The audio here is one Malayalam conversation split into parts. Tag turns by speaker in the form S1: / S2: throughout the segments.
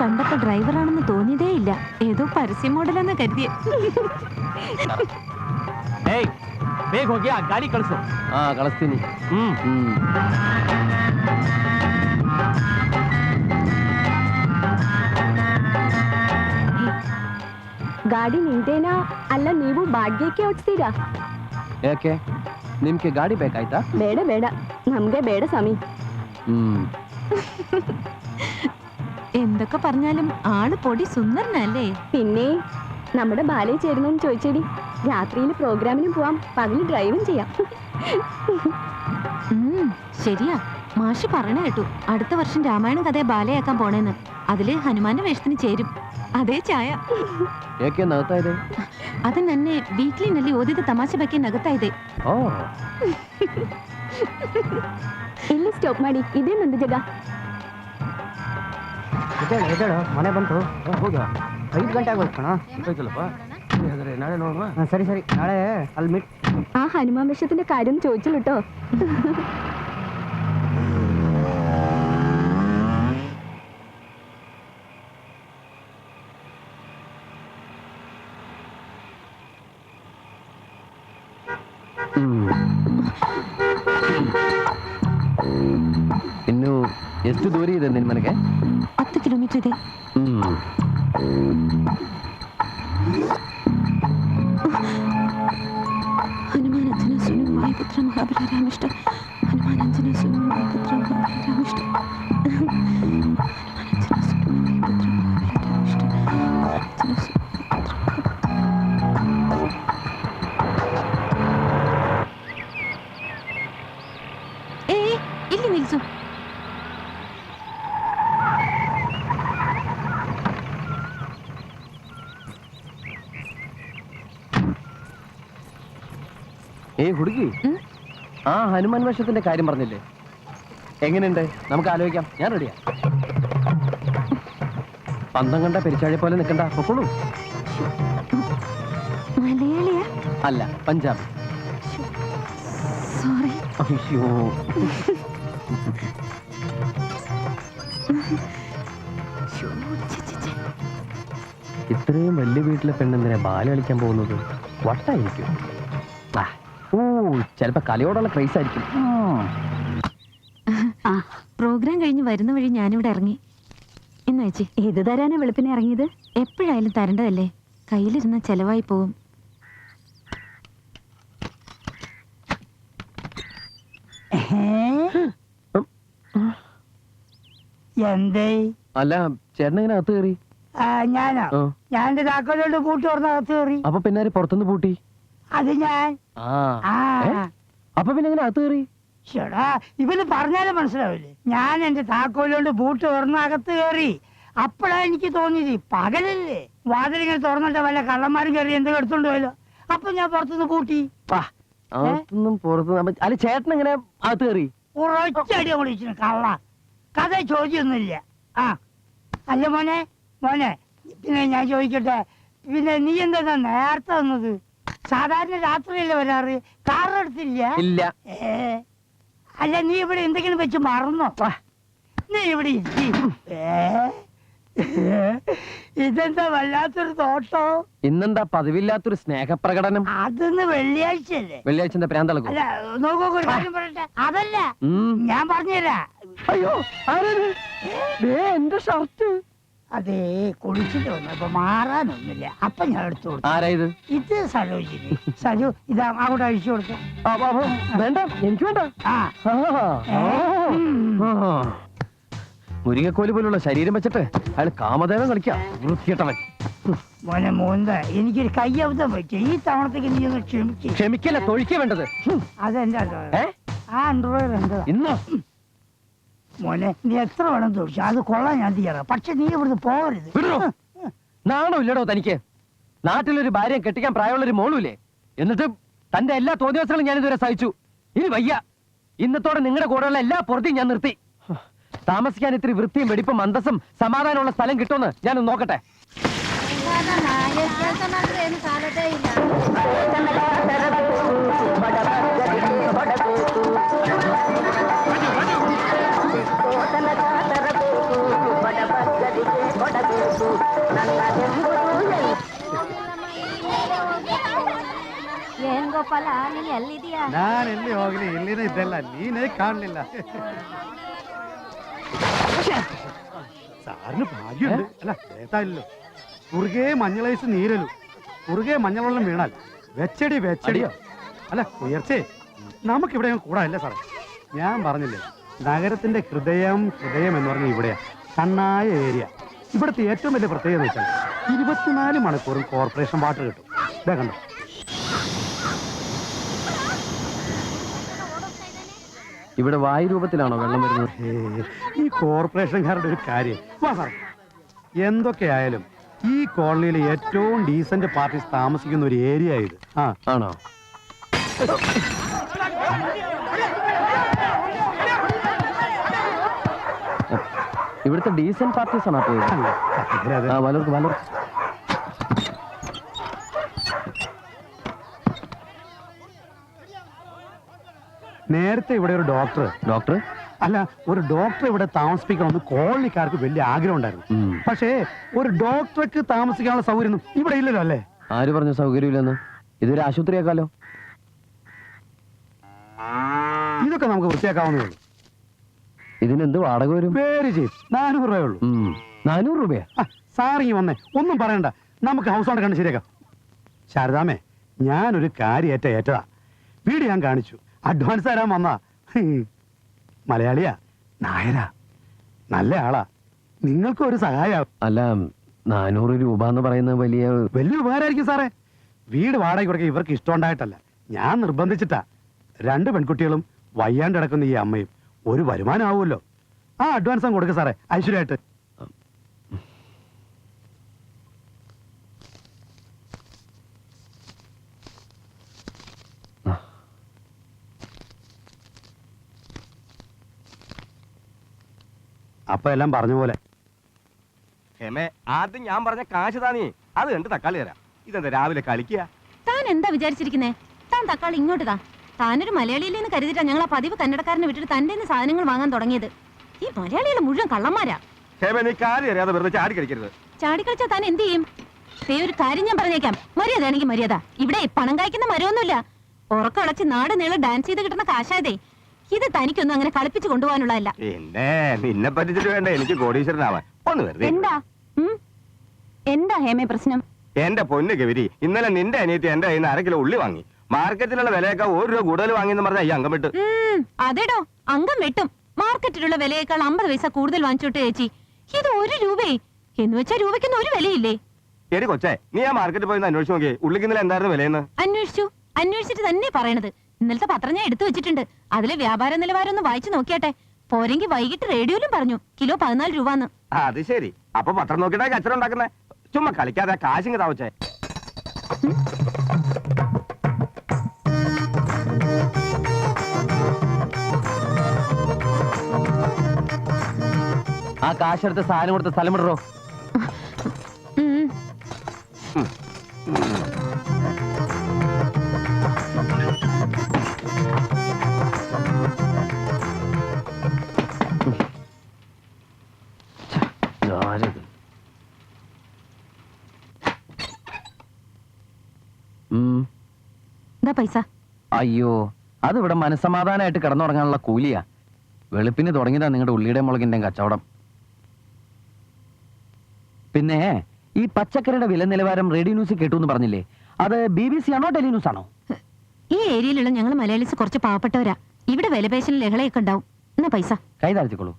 S1: കണ്ടപ്പോ ഡ്രൈവറാണെന്ന് തോന്നിയതേ ഇല്ല ഏതോ പരസ്യ മോഡലെന്ന് കരുതിയ.
S2: ಏಯ್ ಬೇಗ ಹೋಗಿ ಆ ಗಾಡಿ ಕಳಿಸು
S3: ಹಾ ಕಳಿಸ್ತೀನಿ
S2: ಹ್ಮ್
S3: ಹ್ಮ್
S4: ಗಾಡಿ ನಿಂತೇನಾ ಅಲ್ಲ ನೀವು ಬಾಡ್ಗೆಗೆ ಓಡಿಸ್ತೀರಾ
S3: ಯಾಕೆ ನಿಮ್ಗೆ ಗಾಡಿ ಬೇಕಾಯ್ತಾ
S4: ಬೇಡ ಬೇಡ ನಮ್ಗೆ ಬೇಡ ಸ್ವಾಮಿ
S3: ಹ್ಮ್
S1: എന്തൊക്കെ പറഞ്ഞാലും ആള് പൊടി സുന്ദരനല്ലേ
S4: പിന്നെ നമ്മുടെ ബാലയിൽ ചേരുന്നെന്ന് ചോദിച്ചേടി രാത്രിയിൽ പ്രോഗ്രാമിന് പോവാം പകല് ഡ്രൈവും ചെയ്യാം
S1: ഉം, ശരിയാ മാഷി പറയണ കേട്ടു അടുത്ത വർഷം രാമായണം കഥയെ ബാലയാക്കാൻ പോണേന്ന് അതില് ഹനുമാന്റെ വേഷത്തിന് ചേരും ಅದೇ ಛಾಯ
S3: ಯಾಕೆ ನಗ್ತಾ ಇದೆ
S1: ಅದು ನನ್ನೆ ವೀಕ್ಲಿನಲ್ಲಿ ಓದಿದ ತಮಾಷೆ ಬಗ್ಗೆ ನಗುತ್ತಾ ಇದೆ
S3: ಓ
S4: ಇಲ್ಲಿ ಸ್ಟಾಪ್ ಮಾಡಿ ಇದೇ ನಂದು ಜಾಗ
S5: ಎದ್ದೇಳು ಎದ್ದೇಳು ಮನೆ ಬಂತು ಹೋಗ ಐದು ಗಂಟೆ ಆಗೋಯ್ತು ಕಣ
S3: ಆಯ್ತಲ್ಲಪ್ಪ ಹಾಗಾದ್ರೆ ನಾಳೆ ನೋಡುವ
S5: ಹಾಂ ಸರಿ ಸರಿ ನಾಳೆ ಅಲ್ಲಿ ಮಿಟ್
S4: ആ ഹനുമാൻ വേഷത്തിന്റെ കാര്യം ചോദിച്ചുള്ളൂ കേട്ടോ
S3: ಇನ್ನು ಎಷ್ಟು ದೂರ ಇದೆ ನಿನ್ ಮನೆಗೆ
S1: ಹತ್ತು ಕಿಲೋಮೀಟರ್ ಇದೆ
S3: ಹ್ಮ್
S1: పుత్రం హబరి రామిష్ట? హనుమాన్ అంజనేయ పుత్రం
S3: హబరి రామిష్ట?
S1: കുടുക്കി?
S3: ആ ഹനുമാൻ വേഷത്തിന്റെ കാര്യം പറഞ്ഞില്ലേ? എങ്ങനെയുണ്ട്? നമുക്ക് ആലോചിക്കാം. ഞാൻ റെഡിയാ പന്തം കണ്ട പെരിച്ചാഴെ പോലെ നിൽക്കണ്ട. പൊക്കോളൂ. അല്ല പഞ്ചാബ്.
S1: സോറി.
S3: ഇത്രയും വലിയ വീട്ടിലെ പെണ്ണെന്തിനെ ബാല കളിക്കാൻ പോകുന്നത്? വട്ടായിരിക്കും. ചിലപ്പോ കലയോടുള്ള ക്രൈസ് ആയിരിക്കും. ആ.
S1: പ്രോഗ്രാം കഴിഞ്ഞ് വരുന്ന വഴി ഞാനിവിടെ ഇറങ്ങി. എന്ന് വെച്ച്
S4: ഏത് തരാനാ വെളുപ്പിനെ ഇറങ്ങിയത്?
S1: എപ്പോഴായാലും തരേണ്ടതല്ലേ? കയ്യിലിരുന്ന ചെലവായി പോവും.
S5: എന്തേ?
S3: അല്ല അകത്ത് കയറി?
S5: ഞാനാ. ഞാൻ കൂട്ടി കയറി.
S3: അപ്പൊ പിന്നെ ആര് പുറത്തുനിന്ന് പൂട്ടി?
S5: അത് ഞാൻ.
S3: ആ. അപ്പൊ പിന്നെ എങ്ങനെ അകത്ത് കയറി?
S5: ചേടാ ഇവന് പറഞ്ഞാലും മനസ്സിലാവില്ലേ ഞാൻ എന്റെ താക്കോലുകൊണ്ട് ബൂട്ട് തുറന്ന് അകത്ത് കയറി. അപ്പോഴാ എനിക്ക് തോന്നിയത്. പകലല്ലേ. വാതിലിങ്ങനെ തുറന്നിട്ട് വല്ല കള്ളന്മാരും കയറി എന്തെങ്കിലും എടുത്തോണ്ട് പോയല്ലോ. അപ്പൊ ഞാൻ പുറത്തുനിന്ന് കൂട്ടി
S3: ആ, അകത്തുനിന്നും പുറത്തുനിന്ന് അല്ല ചേട്ടൻ എങ്ങനെ അകത്ത് കയറി?
S5: ഉറച്ചടി വിളിച്ചു കള്ള. കഥ ചോദ്യമൊന്നുമില്ല. ആ. അല്ല മോനെ മോനെ. പിന്നെ ഞാൻ ചോദിക്കട്ടെ. പിന്നെ നീ എന്താ നേരത്തെ വന്നത്? സാധാരണ രാത്രിയല്ലേ വരാറ്? കാറെടുത്തില്ല
S3: ഇല്ല.
S5: അല്ല നീ ഇവിടെ എന്തെങ്കിലും വെച്ച് മറന്നോ. നീ ഇവിടെ ഇതെന്താ വല്ലാത്തൊരു തോട്ടോ?
S3: ഇന്നെന്താ പതിവില്ലാത്തൊരു സ്നേഹപ്രകടനം?
S5: അതൊന്ന് വെള്ളിയാഴ്ചയല്ലേ.
S3: വെള്ളിയാഴ്ച എന്താ പ്രാന്തളക്കും
S5: അല്ല നോക്കൂ ഒരു കാര്യം പറയട്ടെ. അതല്ല.
S3: ഉം.
S5: ഞാൻ പറഞ്ഞില്ല
S3: അയ്യോ? ദേ, എന്റെ ഷർട്ട്.
S5: അതേ കുളിച്ചിട്ട് വന്നപ്പോ മാറാനൊന്നുമില്ല. അപ്പൊ ഞാൻ എടുത്തു കൊടുത്തു.
S3: ആരാ ഇത്?
S5: സരോജിനി സജു ഇതാ അവിടെ അഴിച്ചു കൊടുത്തു
S3: വേണ്ട എനിക്ക് വേണ്ട.
S5: ആ.
S3: മുരിങ്ങക്കോൽ പോലുള്ള ശരീരം വെച്ചിട്ട് അയാൾ കാമദേവൻ കളിക്കാം. വൃത്തിയിട്ടവൻ
S5: മോനെ മോന്ത എനിക്കൊരു കയ്യബദ്ധം പറ്റി ഈ തവണത്തേക്ക് നീ ഒന്ന് ക്ഷമിക്കും.
S3: ക്ഷമിക്കല്ല തൊഴിക്ക വേണ്ടത്. ഹും.
S5: അതെന്താ ആ അണ്ടർവെയർ എന്താ
S3: ഇന്നോ?
S5: മോനെ നീ എത്ര വേണം ചോദിച്ചു? അത് കൊള്ളാൻ ഞാൻ തീരാ പക്ഷെ നീ ഇവിടുന്ന് പോകരുത്
S3: നാണോ ഇല്ലടോ തനിക്ക്. നാട്ടിലൊരു ഭാര്യയെ കെട്ടിക്കാൻ പ്രായമുള്ളൊരു മോളുമില്ലേ? എന്നിട്ട് തന്റെ എല്ലാ തോന്നിയവസരങ്ങളും ഞാൻ ഇതുവരെ സഹിച്ചു. ഇനി വയ്യ. ഇന്നത്തോടെ നിങ്ങളുടെ കൂടെയുള്ള എല്ലാ പുറത്തെയും ഞാൻ നിർത്തി. താമസിക്കാൻ ഇത്തിരി വൃത്തിയും വെടിപ്പും അന്തസ്സും സമാധാനമുള്ള സ്ഥലം കിട്ടുമെന്ന് ഞാനൊന്ന് നോക്കട്ടെ.
S1: ಏನ್ ಗೋಪಾಲ ನೀನ್ ಎಲ್ಲಿದೀಯಾ
S6: ನಾನು ಎಲ್ಲಿ ಹೋಗ್ಲಿ ಇಲ್ಲಿನೇ ಇದ್ದಲ್ಲ ನೀನೇ ಕಾಣಲಿಲ್ಲ സാറിന് ഭാഗ്യമുണ്ട് അല്ല ഏതായാലോ കുറുകെ മഞ്ഞളൈസ് നീരലു കുറുകെ മഞ്ഞളെള്ളം വീണാൽ വെച്ചടി വെച്ചടിയോ അല്ല ഉയർച്ചേ നമുക്കിവിടെ കൂടാല്ല സാറേ ഞാൻ പറഞ്ഞില്ലേ നഗരത്തിന്റെ ഹൃദയം ഹൃദയം എന്ന് പറഞ്ഞ ഇവിടെയാ കണ്ണായ ഏരിയ ഇവിടുത്തെ ഏറ്റവും വലിയ പ്രത്യേകത വെച്ചാൽ ഇരുപത്തിനാല് മണിക്കൂറും കോർപ്പറേഷൻ വാട്ടർ കിട്ടും. ഇതാ കണ്ടോ?
S3: ഇവിടെ വായു രൂപത്തിലാണോ വെള്ളം വരുന്നത്?
S6: ഈ കോർപ്പറേഷൻകാരുടെ ഒരു കാര്യം. വാ എന്തൊക്കെയായാലും ഈ കോളനിയിലെ ഏറ്റവും ഡീസന്റ് പാർട്ടി താമസിക്കുന്ന ഒരു ഏരിയ ഇത്. ആ.
S3: ആണോ? ഇവിടുത്തെ ഡീസന്റ് പാർട്ടീസ് ആണ് പോയത് ആ വലർക്ക്
S6: നേരത്തെ ഇവിടെ ഒരു ഡോക്ടർ
S3: ഡോക്ടർ
S6: അല്ല ഒരു ഡോക്ടർ ഇവിടെ താമസിപ്പിക്കണമെന്ന് കോളനിക്കാർക്ക് വലിയ ആഗ്രഹം ഉണ്ടായിരുന്നു. പക്ഷേ ഒരു ഡോക്ടർക്ക് താമസിക്കാനുള്ള സൗകര്യം ഇവിടെ ഇല്ലല്ലോ അല്ലേ?
S3: ആര് പറഞ്ഞു സൗകര്യമില്ലെന്ന്? ഇതൊരു ആശുപത്രിയാക്കാലോ?
S6: ഇതൊക്കെ നമുക്ക് വൃത്തിയാക്കാവുന്നേ ഉള്ളൂ.
S3: ഇതിനെന്ത് വാടക വരും?
S6: പേര് ചെയ്യും. നാനൂറ് രൂപയേ ഉള്ളൂ.
S3: നാനൂറ് രൂപയാ?
S6: സാറിങ്ങി വന്നേ. ഒന്നും പറയണ്ട. നമുക്ക് ഹൗസ് ഓണർ കണ്ട് ശരിയാക്കാം. ശാരദാമേ ഞാനൊരു കാര്യേറ്റ ഏറ്റതാ. വീട് ഞാൻ കാണിച്ചു. അഡ്വാൻസ് തരാൻ വന്നാ. മലയാളിയാ നായരാ. നല്ല ആളാ. നിങ്ങൾക്കും ഒരു സഹായം.
S3: അല്ല നാനൂറ് രൂപ എന്ന് പറയുന്നത് വലിയ
S6: വലിയ ഉപകാരമായിരിക്കും സാറേ. വീട് വാടക കൊടുക്കാൻ ഇവർക്ക് ഇഷ്ടമുണ്ടായിട്ടല്ല. ഞാൻ നിർബന്ധിച്ചിട്ടാ. രണ്ട് പെൺകുട്ടികളും വയ്യാണ്ട് കിടക്കുന്ന ഈ അമ്മയും. ഒരു വരുമാനം ആവുമല്ലോ ആ അഡ്വാൻസ് അങ്ങ് കൊടുക്കുക സാറേ. ഐശ്വര്യമായിട്ട്. അപ്പൊ എല്ലാം പറഞ്ഞ പോലെ.
S7: ഹേമേ ആദ്യം ഞാൻ പറഞ്ഞ കാശ് താനി അത് കണ്ട് തക്കാളി തരാം. ഇതെന്താ രാവിലെ കളിക്കുക?
S1: താൻ എന്താ വിചാരിച്ചിരിക്കുന്നേ? താൻ തക്കാളി ഇങ്ങോട്ട് താ. താനൊരു മലയാളിയിലെന്ന് കരുതിട്ടാ ഞങ്ങൾ ആ പതിവ് കന്നടക്കാരനെ വിട്ടിട്ട് തന്റെ സാധനങ്ങൾ വാങ്ങാൻ തുടങ്ങിയത്. ഈ മലയാളികൾ മുഴുവൻ കള്ളന്മാരാ. ചാടിക്കളിച്ചാ താൻ എന്ത് ചെയ്യും? ദേ ഒരു കാര്യം ഞാൻ പറഞ്ഞേക്കാം. മര്യാദ എനിക്ക് മര്യാദ. ഇവിടെ പണം കായ്ക്കുന്ന മരമൊന്നുമില്ല. ഉറക്കളച്ച് നാട് നീളം ഡാൻസ് ചെയ്ത് കിട്ടുന്ന കാശായതേ. ഇത് തനിക്കൊന്നും അങ്ങനെ കളിപ്പിച്ചു കൊണ്ടുപോകാനുള്ളതല്ല.
S7: പിന്നെ നിന്നെ പറ്റിച്ചിട്ട് വേണ്ട. എനിക്ക് കോടീശ്വരനാവാൻ. ഒന്ന് വെറുതെ
S4: എന്താ? എന്താ ഹേമേ പ്രശ്നം?
S7: എന്റെ പൊന്ന് ഗവരി ഇന്നലെ നിന്റെ അനിയത്തി എന്റെ കയ്യിൽ നിന്ന് അര കിലോ ഉള്ളി വാങ്ങി. മാർക്കറ്റിലുള്ള വിലയൊക്കെ ഒരു രൂപ കൂടുതൽ വാങ്ങിയെന്ന് പറഞ്ഞാൽ ഈ അംഗം വിട്ട്.
S1: അതെടോ അംഗം വെട്ടും. മാർക്കറ്റിലുള്ള വിലയേക്കാൾ അമ്പത് പൈസ കൂടുതൽ വാങ്ങിച്ചോട്ടെ ചേച്ചി. ഇത് ഒരു രൂപേ. എന്ന് വെച്ചാ രൂപയ്ക്കൊന്നും ഒരു വിലയില്ലേ?
S7: ശരി കൊച്ചേ നീ ആ മാർക്കറ്റിൽ പോയി അന്വേഷിച്ചു നോക്കി നോക്കിയേ. ഉള്ളിക്ക് ഇന്നലെ എന്തായിരുന്നു വിലയെന്ന്?
S1: അന്വേഷിച്ചു. അന്വേഷിച്ചിട്ട് തന്നെ പറയണത്. ഇന്നലത്തെ പത്രം ഞാൻ എടുത്തു വെച്ചിട്ടുണ്ട്. അതിലെ വ്യാപാര നിലവാരം ഒന്ന് വായിച്ചു നോക്കിയാട്ടെ. പോരെങ്കിൽ വൈകിട്ട് റേഡിയോയിലും പറഞ്ഞു. കിലോ പതിനാല് രൂപന്ന്.
S7: അത് ശരി. അപ്പൊ പത്രം നോക്കിയിട്ടാ കച്ചറ ഉണ്ടാക്കുന്നേ. ചുമ്മാ കളിക്കാതെ കാശിങ് താവച്ചേ
S3: കാശെടുത്ത് സാധനം കൊടുത്ത സ്ഥലം.
S1: ഇതാ പൈസ.
S3: അയ്യോ അതിവിടെ ഇവിടെ മനസ്സമാധാനമായിട്ട് കിടന്നുറങ്ങാനുള്ള കൂലിയാ. വെളുപ്പിന് തുടങ്ങിയതാ നിങ്ങളുടെ ഉള്ളിയുടെ മുളകിന്റെ കച്ചവടം. പിന്നെ ഈ പച്ചക്കറിയുടെ വില നിലവാരം റേഡിയോ ന്യൂസ് കേട്ടു എന്ന് പറഞ്ഞില്ലേ? അത് ബി ബി സി ആണോ ടെലി ന്യൂസ് ആണോ
S1: ഈ ഏരിയയിലുള്ള ഞങ്ങൾ മലയാളീസ് കുറച്ച് പാവപ്പെട്ടവരാ. ഇവിടെ വിലപേശൽ ലഹളയൊക്കെ ഉണ്ടാവും. എന്നാ പൈസ?
S3: കൈ താഴ്ത്തിക്കോളൂ.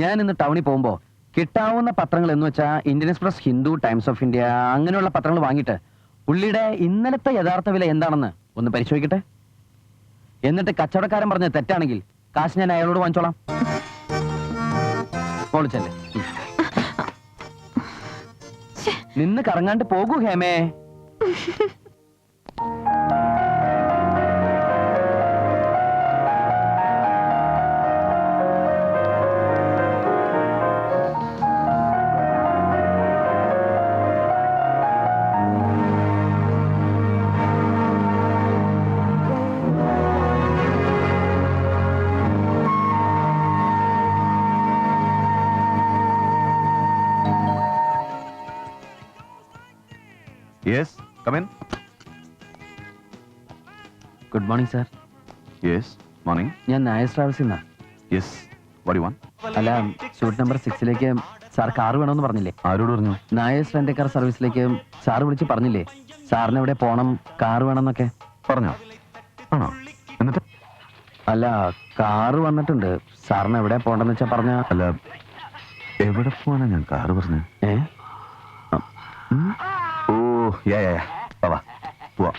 S3: ഞാൻ ഇന്ന് ടൗണിൽ പോകുമ്പോൾ കിട്ടാവുന്ന പത്രങ്ങൾ എന്ന് വെച്ചാൽ Indian Express Hindu Times of India അങ്ങനെയുള്ള പത്രങ്ങൾ വാങ്ങിയിട്ട് ഉള്ളിയുടെ ഇന്നലത്തെ യഥാർത്ഥ വില എന്താണെന്ന് ഒന്ന് പരിശോധിക്കട്ടെ? എന്നിട്ട് കച്ചവടക്കാരൻ പറഞ്ഞ തെറ്റാണെങ്കിൽ കാശ് ഞാൻ അയാളോട് വാങ്ങിച്ചോളാം. പൊളിച്ചല്ലേ നിന്ന് കറങ്ങാണ്ട് പോകൂ ഹേമേ. Good morning sir
S8: yes morning
S3: ഞാൻ നായസ് ട്രാവൽസിൽ നിന്നാ.
S8: യെസ് വടി വൺ
S3: അല്ല സ്യൂട്ട് നമ്പർ സിക്സിലേക്ക് സാർ കാർ വേണമെന്ന് പറഞ്ഞില്ലേ?
S8: ആരോട് പറഞ്ഞു?
S3: നായസ് റെന്റ് കാർ സർവീസിലേക്ക് സാർ വിളിച്ച് പറഞ്ഞില്ലേ? സാറിന് എവിടെ പോണം കാർ വേണമെന്നൊക്കെ
S8: പറഞ്ഞോ? ആണോ? എന്നിട്ട്?
S3: അല്ല കാർ വന്നിട്ടുണ്ട്. സാറിന് എവിടെ പോണ്ടെന്ന് വെച്ചാ പറഞ്ഞ?
S8: അല്ല എവിടെ പോവാനാ ഞാൻ കാർ പറഞ്ഞു?
S3: ഏ?
S8: ഓ യാ യാ യാ. വാ വാ. പോവാ.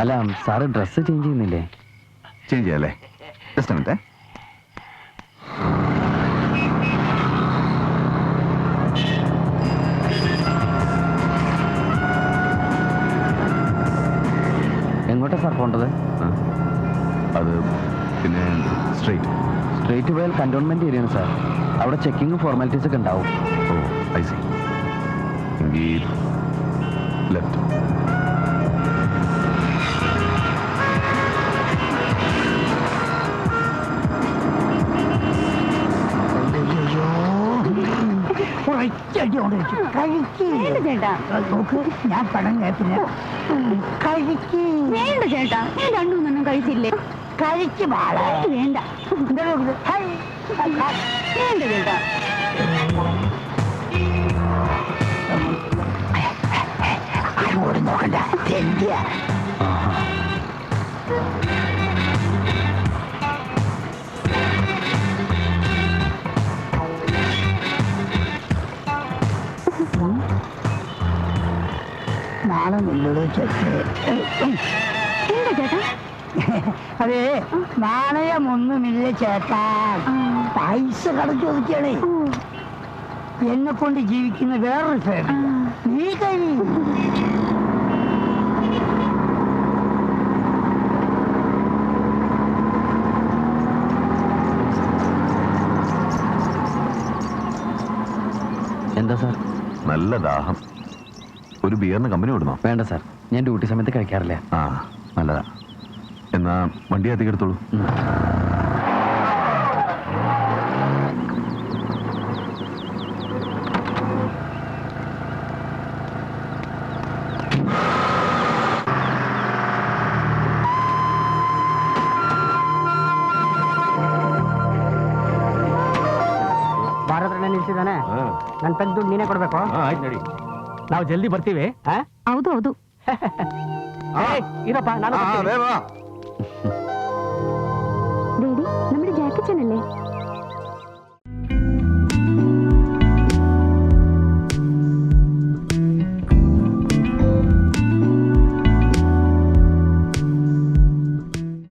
S3: അല്ല സാറ് ഡ്രസ്സ് ചേഞ്ച് ചെയ്യുന്നില്ലേ?
S8: ചേഞ്ച് ചെയ്യാല്ലേ? ജസ്റ്റ് മിനിറ്റ്
S3: എങ്ങോട്ടാ സാർ പോണ്ടത്?
S8: അത് പിന്നെ സ്ട്രൈറ്റ്
S3: സ്ട്രെയിറ്റ് പോയാൽ കണ്ടോൺമെന്റ് ഏരിയയാണ് സാർ. അവിടെ ചെക്കിങ് ഫോർമാലിറ്റീസ് ഒക്കെ ഉണ്ടാവും.
S8: ഓ ഐ സി ലെഫ്റ്റ്
S5: ഒറ്റയടി കൊണ്ട് വെച്ചു കഴിക്ക്
S4: ചേട്ടാ.
S5: നോക്ക് ഞാൻ പണം കേട്ടില്ല. കഴിക്ക്.
S4: വേണ്ട ചേട്ടാ. ഞാൻ രണ്ടു മൂന്നെണ്ണം കഴിച്ചില്ലേ
S5: കഴിക്ക് പാടാ
S4: വേണ്ട. വേണ്ട ചേട്ടാ.
S5: അങ്ങോട്ട് നോക്കണ്ട. തെണ്ടിയ നിന്നോട് ചെക്ക്
S4: എന്താ ചേട്ടാ?
S5: അതെ നാണയമൊന്നുമില്ല ചേട്ടാ. പൈസ കടച്ചു ഒതുക്കണേ എന്നെ കൊണ്ട് ജീവിക്കുന്ന വേറൊരു ഫാമിലി നീ കഴി
S3: എന്താ സാർ?
S8: നല്ല ദാഹം. ഒരു ബിയറിന് കമ്പനി വിടണോ
S3: വേണ്ട സാർ ഞാൻ ഡ്യൂട്ടി സമയത്ത് കഴിക്കാറില്ല
S8: ആ നല്ലതാ എന്നാ വണ്ടി അധികം എടുത്തോളൂ
S3: ഉം.
S5: ಭಾರತ ನಿಲ್ಸಿದಾನೆ ನನ್ ತೆಗ್ದು ನೀನೇ ಕೊಡ್ಬೇಕು
S2: ಆಯ್ತು ನಡಿ ನಾವು ಜಲ್ದಿ ಬರ್ತೀವಿ ಆ?
S1: ಹೌದು ಹೌದು
S2: ಏ, ಇರಪ್ಪ ನಾನು ಬರ್ತೀನಿ.
S4: ಚೆನ್ನಲ್ಲೇ